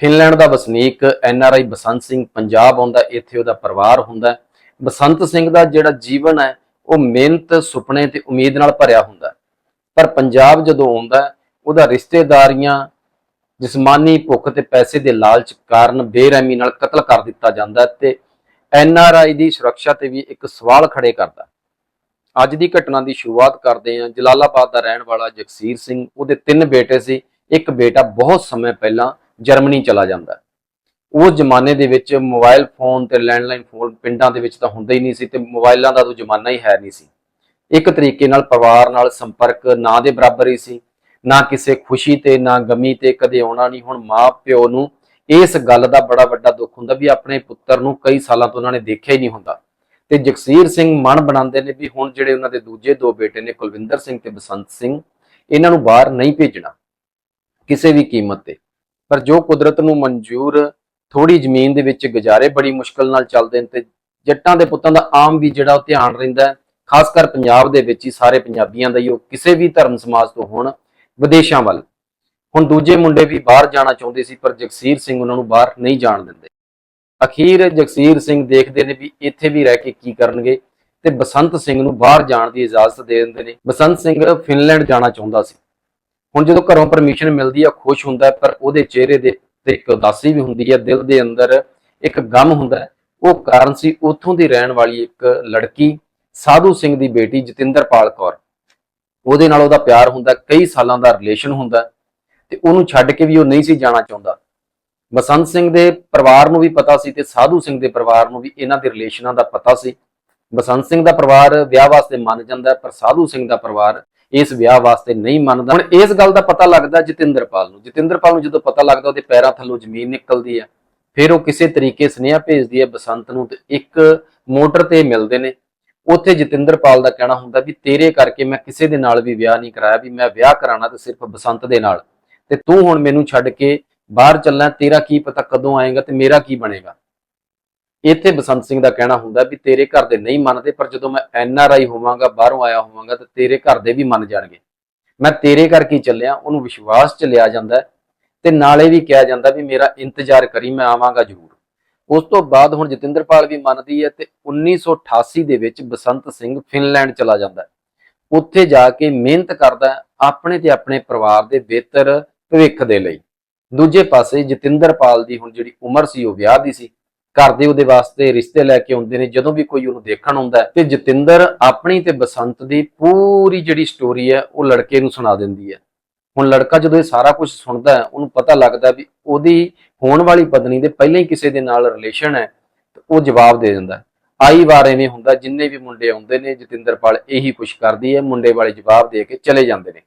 Finland ਦਾ ਵਸਨੀਕ N R I Basant Singh Punjab ਆਉਂਦਾ, ਇੱਥੇ ਉਹਦਾ ਪਰਿਵਾਰ ਹੁੰਦਾ ਬਸੰਤ ਸਿੰਘ ਦਾ ਜਿਹੜਾ ਜੀਵਨ ਹੈ, ਉਹ ਮਿਹਨਤ, ਸੁਪਨੇ ਤੇ ਉਮੀਦ ਨਾਲ ਭਰਿਆ ਹੁੰਦਾ ਪਰ ਪੰਜਾਬ ਜਦੋਂ ਆਉਂਦਾ ਉਹਦਾ ਰਿਸ਼ਤੇਦਾਰੀਆਂ, ਜਿਸਮਾਨੀ ਭੁੱਖ ਤੇ ਪੈਸੇ ਦੇ ਲਾਲਚ ਕਾਰਨ ਬੇਰਹਿਮੀ ਨਾਲ ਕਤਲ ਕਰ ਦਿੱਤਾ ਜਾਂਦਾ ਹੈ ਤੇ ਐਨ ਆਰ ਆਈ ਦੀ ਸੁਰੱਖਿਆ ਤੇ ਵੀ ਇੱਕ ਸਵਾਲ ਖੜੇ ਕਰਦਾ ਅੱਜ ਦੀ ਘਟਨਾ ਦੀ ਸ਼ੁਰੂਆਤ ਕਰਦੇ ਹਾਂ। ਜਲਾਲਾਬਾਦ ਦਾ ਰਹਿਣ ਵਾਲਾ ਜਗਸੀਰ ਸਿੰਘ, ਉਹਦੇ ਤਿੰਨ ਬੇਟੇ ਸੀ। ਇੱਕ ਬੇਟਾ ਬਹੁਤ ਸਮੇਂ ਪਹਿਲਾਂ ਜਰਮਨੀ ਚਲਾ ਜਾਂਦਾ ਹੈ। ਉਸ ਜ਼ਮਾਨੇ ਦੇ ਵਿੱਚ ਮੋਬਾਈਲ ਫੋਨ ਤੇ ਲੈਂਡਲਾਈਨ ਫੋਨ ਪਿੰਡਾਂ ਦੇ ਵਿੱਚ ਤਾਂ ਹੁੰਦਾ ਹੀ ਨਹੀਂ ਸੀ ਤੇ ਮੋਬਾਈਲਾਂ ਦਾ ਤਾਂ ਜ਼ਮਾਨਾ ਹੀ ਹੈ ਨਹੀਂ ਸੀ। ਇੱਕ ਤਰੀਕੇ ਨਾਲ ਪਰਿਵਾਰ ਨਾਲ ਸੰਪਰਕ ਨਾ ਦੇ ਬਰਾਬਰ ਹੀ ਸੀ। ਨਾ ਕਿਸੇ ਖੁਸ਼ੀ ਤੇ, ਨਾ ਗਮੀ ਤੇ ਕਦੇ ਆਉਣਾ ਨਹੀਂ। ਹੁਣ ਮਾਂ ਪਿਓ ਨੂੰ ਇਸ ਗੱਲ ਦਾ ਬੜਾ ਵੱਡਾ ਦੁੱਖ ਹੁੰਦਾ ਵੀ ਆਪਣੇ ਪੁੱਤਰ ਨੂੰ ਕਈ ਸਾਲਾਂ ਤੋਂ ਉਹਨਾਂ ਨੇ ਦੇਖਿਆ ਹੀ ਨਹੀਂ ਹੁੰਦਾ। ਤੇ ਜਗਸੀਰ ਸਿੰਘ ਮਨ ਬਣਾਉਂਦੇ ਨੇ ਵੀ ਹੁਣ ਜਿਹੜੇ ਉਹਨਾਂ ਦੇ ਦੂਜੇ ਦੋ ਬੇਟੇ ਨੇ, ਕੁਲਵਿੰਦਰ ਸਿੰਘ ਤੇ ਬਸੰਤ ਸਿੰਘ, ਇਹਨਾਂ ਨੂੰ ਬਾਹਰ ਨਹੀਂ ਭੇਜਣਾ। ਕਿਸੇ ਵੀ ਕੀਮਤ ਤੇ। ਪਰ ਜੋ ਕੁਦਰਤ ਨੂੰ ਮਨਜ਼ੂਰ ਥੋੜੀ ਜ਼ਮੀਨ ਦੇ ਵਿੱਚ ਗੁਜ਼ਾਰੇ ਬੜੀ ਮੁਸ਼ਕਲ ਨਾਲ ਚੱਲਦੇ ਨੇ, ਤੇ ਜੱਟਾਂ ਦੇ ਪੁੱਤਾਂ ਦਾ ਆਮ ਵੀ ਜਿਹੜਾ ਉਹ ਧਿਆਨ ਰਹਿੰਦਾ ਖਾਸ ਕਰ ਪੰਜਾਬ ਦੇ ਵਿੱਚ ਹੀ ਸਾਰੇ ਪੰਜਾਬੀਆਂ ਦਾ ਹੀ ਉਹ ਕਿਸੇ ਵੀ ਧਰਮ ਸਮਾਜ ਤੋਂ ਹੋਣ ਵਿਦੇਸ਼ਾਂ ਵੱਲ। ਹੁਣ ਦੂਜੇ ਮੁੰਡੇ ਵੀ ਬਾਹਰ ਜਾਣਾ ਚਾਹੁੰਦੇ ਸੀ, ਪਰ ਜਗਸੀਰ ਸਿੰਘ ਉਹਨਾਂ ਨੂੰ ਬਾਹਰ ਨਹੀਂ ਜਾਣ ਦਿੰਦੇ। ਅਖੀਰ ਜਗਸੀਰ ਸਿੰਘ ਦੇਖਦੇ ਨੇ ਵੀ ਇੱਥੇ ਵੀ ਰਹਿ ਕੇ ਕੀ ਕਰਨਗੇ, ਤੇ ਬਸੰਤ ਸਿੰਘ ਨੂੰ ਬਾਹਰ ਜਾਣ ਦੀ ਇਜਾਜ਼ਤ ਦੇ ਦਿੰਦੇ ਨੇ। ਬਸੰਤ ਸਿੰਘ ਫਿਨਲੈਂਡ ਜਾਣਾ ਚਾਹੁੰਦਾ ਸੀ। ਹੁਣ ਜਦੋਂ ਘਰੋਂ ਪਰਮਿਸ਼ਨ ਮਿਲਦੀ ਆ, ਖੁਸ਼ ਹੁੰਦਾ ਪਰ ਉਹਦੇ ਚਿਹਰੇ ਦੇ ਤੇ ਇੱਕ ਉਦਾਸੀ ਵੀ ਹੁੰਦੀ ਹੈ, ਦਿਲ ਦੇ ਅੰਦਰ ਇੱਕ ਗਮ ਹੁੰਦਾ ਉਹ ਕਾਰਨ ਸੀ ਉੱਥੋਂ ਦੀ ਰਹਿਣ ਵਾਲੀ ਇੱਕ ਲੜਕੀ, ਸਾਧੂ ਸਿੰਘ ਦੀ ਬੇਟੀ ਜਤਿੰਦਰਪਾਲ ਕੌਰ। ਉਹਦੇ ਨਾਲ ਉਹਦਾ ਪਿਆਰ ਹੁੰਦਾ, ਕਈ ਸਾਲਾਂ ਦਾ ਰਿਲੇਸ਼ਨ ਹੁੰਦਾ ਤੇ ਉਹਨੂੰ ਛੱਡ ਕੇ ਵੀ ਉਹ ਨਹੀਂ ਸੀ ਜਾਣਾ ਚਾਹੁੰਦਾ। ਬਸੰਤ ਸਿੰਘ ਦੇ ਪਰਿਵਾਰ ਨੂੰ ਵੀ ਪਤਾ ਸੀ ਤੇ ਸਾਧੂ ਸਿੰਘ ਦੇ ਪਰਿਵਾਰ ਨੂੰ ਵੀ ਇਹਨਾਂ ਦੇ ਰਿਲੇਸ਼ਨਾਂ ਦਾ ਪਤਾ ਸੀ। ਬਸੰਤ ਸਿੰਘ ਦਾ ਪਰਿਵਾਰ ਵਿਆਹ ਵਾਸਤੇ ਮੰਨ ਜਾਂਦਾ ਪਰ ਸਾਧੂ ਸਿੰਘ ਦਾ ਪਰਿਵਾਰ ਇਸ ਵਿਆਹ ਵਾਸਤੇ ਨਹੀਂ ਮੰਨਦਾ। ਹੁਣ ਇਸ ਗੱਲ ਦਾ ਪਤਾ ਲੱਗਦਾ ਜਤਿੰਦਰਪਾਲ ਨੂੰ। ਜਤਿੰਦਰਪਾਲ ਨੂੰ ਜਦੋਂ ਪਤਾ ਲੱਗਦਾ, ਉਹਦੇ ਪੈਰਾਂ ਥੱਲੋਂ ਜ਼ਮੀਨ ਨਿਕਲਦੀ ਹੈ ਫਿਰ ਉਹ ਕਿਸੇ ਤਰੀਕੇ ਸੁਨੇਹਾ ਭੇਜਦੀ ਹੈ ਬਸੰਤ ਨੂੰ ਤੇ ਇੱਕ ਮੋਟਰ ਤੇ ਮਿਲਦੇ ਨੇ। ਉੱਥੇ ਜਤਿੰਦਰਪਾਲ ਦਾ ਕਹਿਣਾ ਹੁੰਦਾ ਵੀ ਤੇਰੇ ਕਰਕੇ ਮੈਂ ਕਿਸੇ ਦੇ ਨਾਲ ਵੀ ਵਿਆਹ ਨਹੀਂ ਕਰਾਇਆ, ਵੀ ਮੈਂ ਵਿਆਹ ਕਰਾਣਾ ਤੇ ਸਿਰਫ ਬਸੰਤ ਦੇ ਨਾਲ। ਤੇ ਤੂੰ ਹੁਣ ਮੈਨੂੰ ਛੱਡ ਕੇ ਬਾਹਰ ਚੱਲਣਾ, ਤੇਰਾ ਕੀ ਪਤਾ ਕਦੋਂ ਆਏਗਾ ਤੇ ਮੇਰਾ ਕੀ ਬਣੇਗਾ? ਇੱਥੇ ਬਸੰਤ ਸਿੰਘ ਦਾ ਕਹਿਣਾ ਹੁੰਦਾ ਵੀ ਤੇਰੇ ਘਰ ਦੇ ਨਹੀਂ ਮੰਨਦੇ, ਪਰ ਜਦੋਂ ਮੈਂ ਐਨ ਆਰ ਆਈ ਹੋਵਾਂਗਾ, ਬਾਹਰੋਂ ਆਇਆ ਹੋਵਾਂਗਾ, ਤਾਂ ਤੇਰੇ ਘਰ ਦੇ ਵੀ ਮੰਨ ਜਾਣਗੇ। ਮੈਂ ਤੇਰੇ ਕਰਕੇ ਚੱਲਿਆ? ਉਹਨੂੰ ਵਿਸ਼ਵਾਸ ਚ ਲਿਆ ਜਾਂਦਾ ਹੈ ਤੇ ਨਾਲੇ ਵੀ ਕਿਹਾ ਜਾਂਦਾ ਵੀ ਮੇਰਾ ਇੰਤਜ਼ਾਰ ਕਰੀ ਮੈਂ ਆਵਾਂਗਾ ਜ਼ਰੂਰ। ਉਸ ਤੋਂ ਬਾਅਦ ਹੁਣ ਜਤਿੰਦਰਪਾਲ ਵੀ ਮੰਨਦੀ ਹੈ ਤੇ 1988 ਦੇ ਵਿੱਚ ਬਸੰਤ ਸਿੰਘ ਫਿਨਲੈਂਡ ਚਲਾ ਜਾਂਦਾ ਉੱਥੇ ਜਾ ਕੇ ਮਿਹਨਤ ਕਰਦਾ ਆਪਣੇ ਤੇ ਆਪਣੇ ਪਰਿਵਾਰ ਦੇ ਬਿਹਤਰ ਭਵਿੱਖ ਦੇ ਲਈ। ਦੂਜੇ ਪਾਸੇ ਜਤਿੰਦਰਪਾਲ ਦੀ ਹੁਣ ਜਿਹੜੀ ਉਮਰ ਸੀ, ਉਹ ਵਿਆਹ ਦੀ ਸੀ। ਘਰ ਦੇ ਉਹਦੇ ਵਾਸਤੇ ਰਿਸ਼ਤੇ ਲੈ ਕੇ ਆਉਂਦੇ ਨੇ, ਜਦੋਂ ਵੀ ਕੋਈ ਉਹਨੂੰ ਦੇਖਣ ਆਉਂਦਾ ਹੈ, ਤੇ ਜਤਿੰਦਰ ਆਪਣੀ ਤੇ ਬਸੰਤ ਦੀ ਪੂਰੀ ਜਿਹੜੀ ਸਟੋਰੀ ਹੈ, ਉਹ ਲੜਕੇ ਨੂੰ ਸੁਣਾ ਦਿੰਦੀ ਹੈ। ਹੁਣ ਲੜਕਾ ਜਦੋਂ ਇਹ ਸਾਰਾ ਕੁਝ ਸੁਣਦਾ ਹੈ, ਉਹਨੂੰ ਪਤਾ ਲੱਗਦਾ ਵੀ ਉਹਦੀ ਹੋਣ ਵਾਲੀ ਪਤਨੀ ਦੇ ਪਹਿਲਾਂ ਹੀ ਕਿਸੇ ਦੇ ਨਾਲ ਰਿਲੇਸ਼ਨ ਹੈ, ਤੇ ਉਹ ਜਵਾਬ ਦੇ ਦਿੰਦਾ ਆਈ ਵਾਰ ਐਵੇਂ ਹੁੰਦਾ, ਜਿੰਨੇ ਵੀ ਮੁੰਡੇ ਆਉਂਦੇ ਨੇ ਜਤਿੰਦਰਪਾਲ ਇਹੀ ਕੁਛ ਕਰਦੀ ਹੈ, ਮੁੰਡੇ ਵਾਲੇ ਜਵਾਬ ਦੇ ਕੇ ਚਲੇ ਜਾਂਦੇ ਨੇ।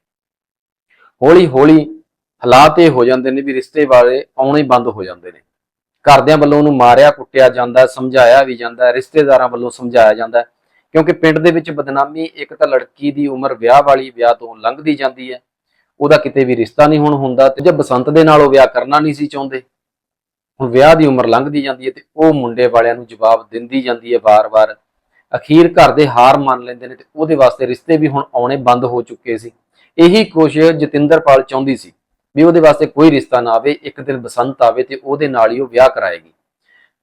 ਹੌਲੀ ਹੌਲੀ ਹਾਲਾਤ ਇਹ ਹੋ ਜਾਂਦੇ ਨੇ ਵੀ ਰਿਸ਼ਤੇ ਵਾਲੇ ਆਉਣੇ ਬੰਦ ਹੋ ਜਾਂਦੇ ਨੇ। ਘਰਦਿਆਂ ਵੱਲੋਂ ਉਹਨੂੰ ਮਾਰਿਆ, ਕੁੱਟਿਆ ਜਾਂਦਾ, ਸਮਝਾਇਆ ਵੀ ਜਾਂਦਾ, ਰਿਸ਼ਤੇਦਾਰਾਂ ਵੱਲੋਂ ਸਮਝਾਇਆ ਜਾਂਦਾ ਕਿਉਂਕਿ ਪਿੰਡ ਦੇ ਵਿੱਚ ਬਦਨਾਮੀ ਇੱਕ ਤਾਂ ਲੜਕੀ ਦੀ ਉਮਰ ਵਿਆਹ ਵਾਲੀ, ਵਿਆਹ ਤੋਂ ਲੰਘਦੀ ਜਾਂਦੀ ਹੈ। ਉਹਦਾ ਕਿਤੇ ਵੀ ਰਿਸ਼ਤਾ ਨਹੀਂ ਹੁਣ ਹੁੰਦਾ ਤੇ ਜੇ ਬਸੰਤ ਦੇ ਨਾਲ ਉਹ ਵਿਆਹ ਕਰਨਾ ਨਹੀਂ ਸੀ ਚਾਹੁੰਦੇ। ਹੁਣ ਵਿਆਹ ਦੀ ਉਮਰ ਲੰਘਦੀ ਜਾਂਦੀ ਹੈ ਤੇ ਉਹ ਮੁੰਡੇ ਵਾਲਿਆਂ ਨੂੰ ਜਵਾਬ ਦਿੰਦੀ ਜਾਂਦੀ ਹੈ ਵਾਰ-ਵਾਰ। ਅਖੀਰ ਘਰ ਦੇ ਹਾਰ ਮੰਨ ਲੈਂਦੇ ਨੇ ਤੇ ਉਹਦੇ ਵਾਸਤੇ ਰਿਸ਼ਤੇ ਵੀ ਹੁਣ ਆਉਣੇ ਬੰਦ ਹੋ ਚੁੱਕੇ ਸੀ। ਇਹੀ ਕੁਛ ਜਤਿੰਦਰਪਾਲ ਚਾਹੁੰਦੀ ਸੀ। ਵੀ ਉਹਦੇ ਵਾਸਤੇ ਕੋਈ ਰਿਸ਼ਤਾ ਨਾ ਆਵੇ, ਇੱਕ ਦਿਨ ਬਸੰਤ ਆਵੇ ਤੇ ਉਹਦੇ ਨਾਲ ਹੀ ਉਹ ਵਿਆਹ ਕਰਾਏਗੀ।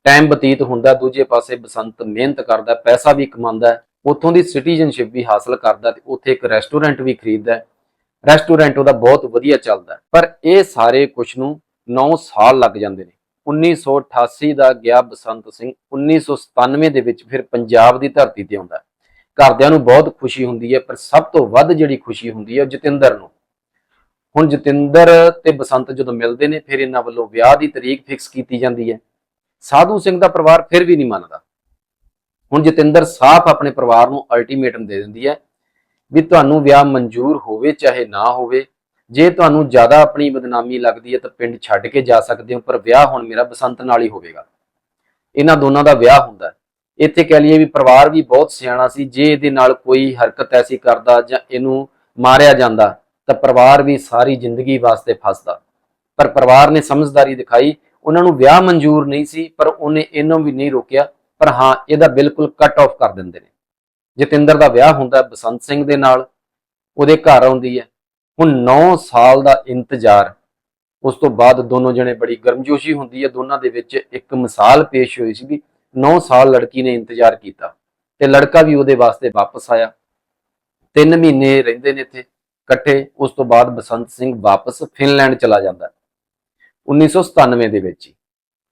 ਟਾਈਮ ਬਤੀਤ ਹੁੰਦਾ, ਦੂਜੇ ਪਾਸੇ ਬਸੰਤ ਮਿਹਨਤ ਕਰਦਾ, ਪੈਸਾ ਵੀ ਕਮਾਉਂਦਾ, ਉੱਥੋਂ ਦੀ ਸਿਟੀਜ਼ਨਸ਼ਿਪ ਵੀ ਹਾਸਲ ਕਰਦਾ ਤੇ ਉੱਥੇ ਇੱਕ ਰੈਸਟੋਰੈਂਟ ਵੀ ਖਰੀਦਦਾ। ਰੈਸਟੋਰੈਂਟ ਉਹਦਾ ਬਹੁਤ ਵਧੀਆ ਚੱਲਦਾ, ਪਰ ਇਹ ਸਾਰੇ ਕੁਛ ਨੂੰ 9 ਸਾਲ ਲੱਗ ਜਾਂਦੇ ਨੇ। 1988 ਦਾ ਗਿਆ ਬਸੰਤ ਸਿੰਘ 1997 ਦੇ ਵਿੱਚ ਫਿਰ ਪੰਜਾਬ ਦੀ ਧਰਤੀ ਤੇ ਆਉਂਦਾ। ਘਰਦਿਆਂ ਨੂੰ ਬਹੁਤ ਖੁਸ਼ੀ ਹੁੰਦੀ ਹੈ, ਪਰ ਸਭ ਤੋਂ ਵੱਧ ਜਿਹੜੀ ਖੁਸ਼ੀ ਹੁੰਦੀ ਹੈ ਉਹ ਜਤਿੰਦਰ ਨੂੰ। ਹੁਣ ਜਤਿੰਦਰ ਤੇ ਬਸੰਤ ਜਦੋਂ ਮਿਲਦੇ ਨੇ, ਫਿਰ ਇਹਨਾਂ ਵੱਲੋਂ ਵਿਆਹ ਦੀ ਤਰੀਕ ਫਿਕਸ ਕੀਤੀ ਜਾਂਦੀ ਹੈ। ਸਾਧੂ ਸਿੰਘ ਦਾ ਪਰਿਵਾਰ ਫਿਰ ਵੀ ਨਹੀਂ ਮੰਨਦਾ। ਹੁਣ ਜਤਿੰਦਰ ਸਾਫ਼ ਆਪਣੇ ਪਰਿਵਾਰ ਨੂੰ ਅਲਟੀਮੇਟਮ ਦੇ ਦਿੰਦੀ ਹੈ ਵੀ ਤੁਹਾਨੂੰ ਵਿਆਹ ਮਨਜ਼ੂਰ ਹੋਵੇ, ਚਾਹੇ ਨਾ ਹੋਵੇ। ਜੇ ਤੁਹਾਨੂੰ ਜ਼ਿਆਦਾ ਆਪਣੀ ਬਦਨਾਮੀ ਲੱਗਦੀ ਹੈ ਤਾਂ ਪਿੰਡ ਛੱਡ ਕੇ ਜਾ ਸਕਦੇ ਹੋ, ਪਰ ਵਿਆਹ ਹੁਣ ਮੇਰਾ ਬਸੰਤ ਨਾਲ ਹੀ ਹੋਵੇਗਾ। ਇਹਨਾਂ ਦੋਨਾਂ ਦਾ ਵਿਆਹ ਹੁੰਦਾ ਇੱਥੇ ਕਹਿ ਲਈਏ ਵੀ ਪਰਿਵਾਰ ਵੀ ਬਹੁਤ ਸਿਆਣਾ ਸੀ, ਜੇ ਇਹਦੇ ਨਾਲ ਕੋਈ ਹਰਕਤ ਐਸੀ ਕਰਦਾ ਜਾਂ ਇਹਨੂੰ ਮਾਰਿਆ ਜਾਂਦਾ ਤਾਂ ਪਰਿਵਾਰ ਵੀ ਸਾਰੀ ਜ਼ਿੰਦਗੀ ਵਾਸਤੇ ਫਸਦਾ। ਪਰ ਪਰਿਵਾਰ ਨੇ ਸਮਝਦਾਰੀ ਦਿਖਾਈ, ਉਹਨਾਂ ਨੂੰ ਵਿਆਹ ਮਨਜ਼ੂਰ ਨਹੀਂ ਸੀ, ਪਰ ਉਹਨੇ ਇਹਨੂੰ ਵੀ ਨਹੀਂ ਰੋਕਿਆ, ਪਰ ਹਾਂ, ਇਹਦਾ ਬਿਲਕੁਲ ਕੱਟ ਆਫ ਕਰ ਦਿੰਦੇ ਨੇ। ਜਤਿੰਦਰ ਦਾ ਵਿਆਹ ਹੁੰਦਾ ਬਸੰਤ ਸਿੰਘ ਦੇ ਨਾਲ, ਉਹਦੇ ਘਰ ਆਉਂਦੀ ਹੈ। ਹੁਣ 9 ਸਾਲ ਦਾ ਇੰਤਜ਼ਾਰ, ਉਸ ਤੋਂ ਬਾਅਦ ਦੋਨੋਂ ਜਣੇ ਬੜੀ ਗਰਮਜੋਸ਼ੀ ਹੁੰਦੀ ਹੈ। ਦੋਨਾਂ ਦੇ ਵਿੱਚ ਇੱਕ ਮਿਸਾਲ ਪੇਸ਼ ਹੋਈ ਸੀ ਵੀ 9 ਸਾਲ ਲੜਕੀ ਨੇ ਇੰਤਜ਼ਾਰ ਕੀਤਾ ਤੇ ਲੜਕਾ ਵੀ ਉਹਦੇ ਵਾਸਤੇ ਵਾਪਸ ਆਇਆ। 3 ਮਹੀਨੇ ਰਹਿੰਦੇ ਨੇ ਇੱਥੇ। ਇਕੱਠੇ ਉਸ ਤੋਂ ਬਾਅਦ ਬਸੰਤ ਸਿੰਘ ਵਾਪਸ ਫਿਨਲੈਂਡ ਚਲਾ ਜਾਂਦਾ ਹੈ। 1997 ਦੇ ਵਿੱਚ ਹੀ।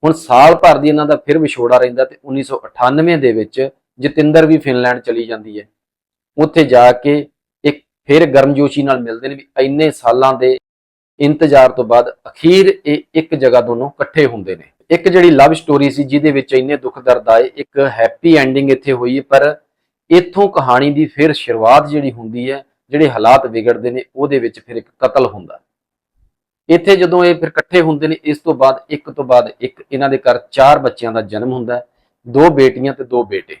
ਹੁਣ ਸਾਲ ਭਰ ਦੀ ਇਹਨਾਂ ਦਾ ਫਿਰ ਵਿਛੋੜਾ ਰਹਿੰਦਾ ਤੇ 1998 ਦੇ ਵਿੱਚ ਜਤਿੰਦਰ ਵੀ ਫਿਨਲੈਂਡ ਚਲੀ ਜਾਂਦੀ ਹੈ। ਉੱਥੇ ਜਾ ਕੇ ਇੱਕ ਫਿਰ ਗਰਮਜੋਸ਼ੀ ਨਾਲ ਮਿਲਦੇ ਨੇ ਵੀ ਇੰਨੇ ਸਾਲਾਂ ਦੇ ਇੰਤਜ਼ਾਰ ਤੋਂ ਬਾਅਦ ਅਖੀਰ ਇਹ ਇੱਕ ਜਗ੍ਹਾ ਦੋਨੋਂ ਇਕੱਠੇ ਹੁੰਦੇ ਨੇ। ਇੱਕ ਜਿਹੜੀ ਲਵ ਸਟੋਰੀ ਸੀ ਜਿਹਦੇ ਵਿੱਚ ਇੰਨੇ ਦੁੱਖ ਦਰਦ ਆਏ, ਇੱਕ ਹੈਪੀ ਐਂਡਿੰਗ ਇੱਥੇ ਹੋਈ ਪਰ ਇੱਥੋਂ ਕਹਾਣੀ ਦੀ ਫਿਰ ਸ਼ੁਰੂਆਤ ਜਿਹੜੀ ਹੁੰਦੀ ਹੈ ਜਿਹੜੇ ਹਾਲਾਤ ਵਿਗੜਦੇ ਨੇ, ਉਹਦੇ ਵਿੱਚ ਫਿਰ ਇੱਕ ਕਤਲ ਹੁੰਦਾ ਇੱਥੇ ਜਦੋਂ ਇਹ ਫਿਰ ਇਕੱਠੇ ਹੁੰਦੇ ਨੇ, ਇਸ ਤੋਂ ਬਾਅਦ, ਇੱਕ ਤੋਂ ਬਾਅਦ ਇੱਕ ਇਹਨਾਂ ਦੇ ਘਰ ਚਾਰ ਬੱਚਿਆਂ ਦਾ ਜਨਮ ਹੁੰਦਾ ਦੋ ਬੇਟੀਆਂ ਤੇ ਦੋ ਬੇਟੇ।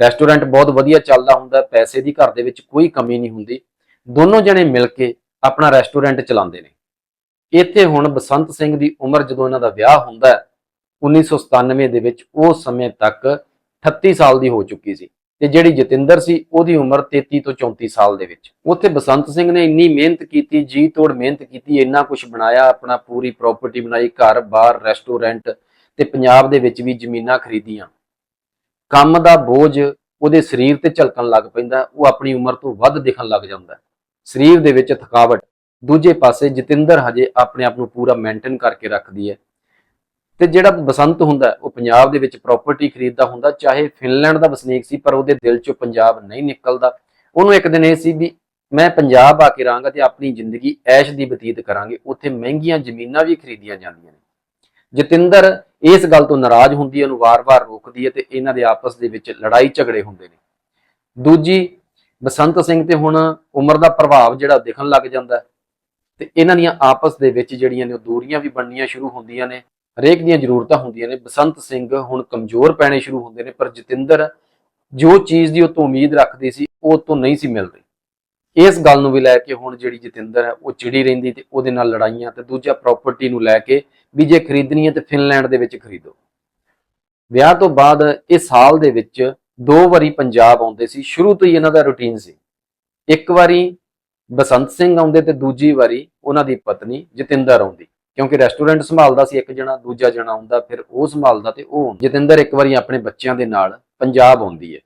ਰੈਸਟੋਰੈਂਟ ਬਹੁਤ ਵਧੀਆ ਚੱਲਦਾ ਹੁੰਦਾ ਪੈਸੇ ਦੀ ਘਰ ਦੇ ਵਿੱਚ ਕੋਈ ਕਮੀ ਨਹੀਂ ਹੁੰਦੀ। ਦੋਨੋਂ ਜਣੇ ਮਿਲ ਕੇ ਆਪਣਾ ਰੈਸਟੋਰੈਂਟ ਚਲਾਉਂਦੇ ਨੇ। ਇੱਥੇ ਹੁਣ ਬਸੰਤ ਸਿੰਘ ਦੀ ਉਮਰ ਜਦੋਂ ਇਹਨਾਂ ਦਾ ਵਿਆਹ ਹੁੰਦਾ ਹੈ 1997 ਦੇ ਵਿੱਚ ਉਹ ਸਮੇਂ ਤੱਕ 38 ਸਾਲ ਦੀ ਹੋ ਚੁੱਕੀ ਸੀ। ਤੇ ਜਿਹੜੀ ਜਤਿੰਦਰ ਸੀ, ਉਹਦੀ ਉਮਰ 33 ਤੋਂ 34 ਸਾਲ ਦੇ ਵਿੱਚ। ਉੱਥੇ ਬਸੰਤ ਸਿੰਘ ਨੇ ਇੰਨੀ ਮਿਹਨਤ ਕੀਤੀ, ਜੀ ਤੋੜ ਮਿਹਨਤ ਕੀਤੀ, ਇੰਨਾ ਕੁਝ ਬਣਾਇਆ, ਆਪਣਾ ਪੂਰੀ ਪ੍ਰਾਪਰਟੀ ਬਣਾਈ, ਘਰ ਬਾਰ ਰੈਸਟੋਰੈਂਟ ਤੇ ਪੰਜਾਬ ਦੇ ਵਿੱਚ ਵੀ ਜ਼ਮੀਨਾਂ ਖਰੀਦੀਆਂ। ਕੰਮ ਦਾ ਬੋਝ ਉਹਦੇ ਸਰੀਰ ਤੇ ਝਲਕਣ ਲੱਗ ਪੈਂਦਾ, ਉਹ ਆਪਣੀ ਉਮਰ ਤੋਂ ਵੱਧ ਦਿਖਣ ਲੱਗ ਜਾਂਦਾ। ਸਰੀਰ ਦੇ ਵਿੱਚ ਥਕਾਵਟ। ਦੂਜੇ ਪਾਸੇ ਜਤਿੰਦਰ ਹਜੇ ਆਪਣੇ ਆਪ ਨੂੰ ਪੂਰਾ ਮੇਨਟੇਨ ਕਰਕੇ ਰੱਖਦੀ ਹੈ। ਤੇ ਜਿਹੜਾ ਬਸੰਤ ਹੁੰਦਾ ਉਹ ਪੰਜਾਬ ਦੇ ਵਿੱਚ ਪ੍ਰਾਪਰਟੀ ਖਰੀਦਦਾ ਹੁੰਦਾ, ਚਾਹੇ ਫਿਨਲੈਂਡ ਦਾ ਵਸਨੀਕ ਸੀ, ਪਰ ਉਹਦੇ ਦਿਲ ਚੋਂ ਪੰਜਾਬ ਨਹੀਂ ਨਿਕਲਦਾ। ਉਹਨੂੰ ਇੱਕ ਦਿਨ ਇਹ ਸੀ ਵੀ ਮੈਂ ਪੰਜਾਬ ਆ ਕੇ ਰਹਾਂਗਾ ਤੇ ਆਪਣੀ ਜ਼ਿੰਦਗੀ ਐਸ਼ ਦੀ ਬਤੀਤ ਕਰਾਂਗੇ। ਉੱਥੇ ਮਹਿੰਗੀਆਂ ਜ਼ਮੀਨਾਂ ਵੀ ਖਰੀਦੀਆਂ ਜਾਂਦੀਆਂ ਨੇ। ਜਤਿੰਦਰ ਇਸ ਗੱਲ ਤੋਂ ਨਾਰਾਜ਼ ਹੁੰਦੀ ਹੈ, ਉਹਨੂੰ ਵਾਰ-ਵਾਰ ਰੋਕਦੀ ਹੈ ਤੇ ਇਹਨਾਂ ਦੇ ਆਪਸ ਦੇ ਵਿੱਚ ਲੜਾਈ ਝਗੜੇ ਹੁੰਦੇ ਨੇ। ਦੂਜੀ, ਬਸੰਤ ਸਿੰਘ ਤੇ ਹੁਣ ਉਮਰ ਦਾ ਪ੍ਰਭਾਵ ਜਿਹੜਾ ਦਿਖਣ ਲੱਗ ਜਾਂਦਾ ਹੈ ਤੇ ਇਹਨਾਂ ਦੀਆਂ ਆਪਸ ਦੇ ਵਿੱਚ ਜਿਹੜੀਆਂ ਨੇ ਉਹ ਦੂਰੀਆਂ ਵੀ ਬਣਨੀਆਂ ਸ਼ੁਰੂ ਹੁੰਦੀਆਂ ਨੇ। ਹਰੇਕ ਦੀਆਂ ਜ਼ਰੂਰਤਾਂ ਹੁੰਦੀਆਂ ਨੇ। ਬਸੰਤ ਸਿੰਘ ਹੁਣ ਕਮਜ਼ੋਰ ਪੈਣੇ ਸ਼ੁਰੂ ਹੁੰਦੇ ਨੇ, ਪਰ ਜਤਿੰਦਰ ਜੋ ਚੀਜ਼ ਦੀ ਉਹ ਤੋਂ ਉਮੀਦ ਰੱਖਦੀ ਸੀ, ਉਹ ਤੋਂ ਨਹੀਂ ਸੀ ਮਿਲ ਰਹੀ ਇਸ ਗੱਲ ਨੂੰ ਵੀ ਲੈ ਕੇ ਹੁਣ ਜਿਹੜੀ ਜਤਿੰਦਰ ਹੈ, ਉਹ ਚਿੜੀ ਰਹਿੰਦੀ ਤੇ ਉਹਦੇ ਨਾਲ ਲੜਾਈਆਂ ਤੇ ਦੂਜਾ ਪ੍ਰਾਪਰਟੀ ਨੂੰ ਲੈ ਕੇ ਵੀ ਜੇ ਖਰੀਦਣੀ ਹੈ ਤੇ ਫਿਨਲੈਂਡ ਦੇ ਵਿੱਚ ਖਰੀਦੋ। ਵਿਆਹ ਤੋਂ ਬਾਅਦ ਇਹ ਸਾਲ ਦੇ ਵਿੱਚ ਦੋ ਵਾਰੀ ਪੰਜਾਬ ਆਉਂਦੇ ਸੀ। ਸ਼ੁਰੂ ਤੋਂ ਹੀ ਇਹਨਾਂ ਦਾ ਰੁਟੀਨ ਸੀ। ਇੱਕ ਵਾਰੀ ਬਸੰਤ ਸਿੰਘ ਆਉਂਦੇ ਤੇ ਦੂਜੀ ਵਾਰੀ ਉਹਨਾਂ ਦੀ ਪਤਨੀ ਜਤਿੰਦਰ ਆਉਂਦੀ। ਕਿਉਂਕਿ ਰੈਸਟੋਰੈਂਟ ਸੰਭਾਲਦਾ ਸੀ ਇੱਕ ਜਣਾ, ਦੂਜਾ ਜਣਾ ਹੁੰਦਾ, ਫਿਰ ਉਹ ਸੰਭਾਲਦਾ ਤੇ ਉਹ ਜਤਿੰਦਰ ਇੱਕ ਵਾਰੀ ਆਪਣੇ ਬੱਚਿਆਂ ਦੇ ਨਾਲ ਪੰਜਾਬ ਆਉਂਦੀ ਹੈ।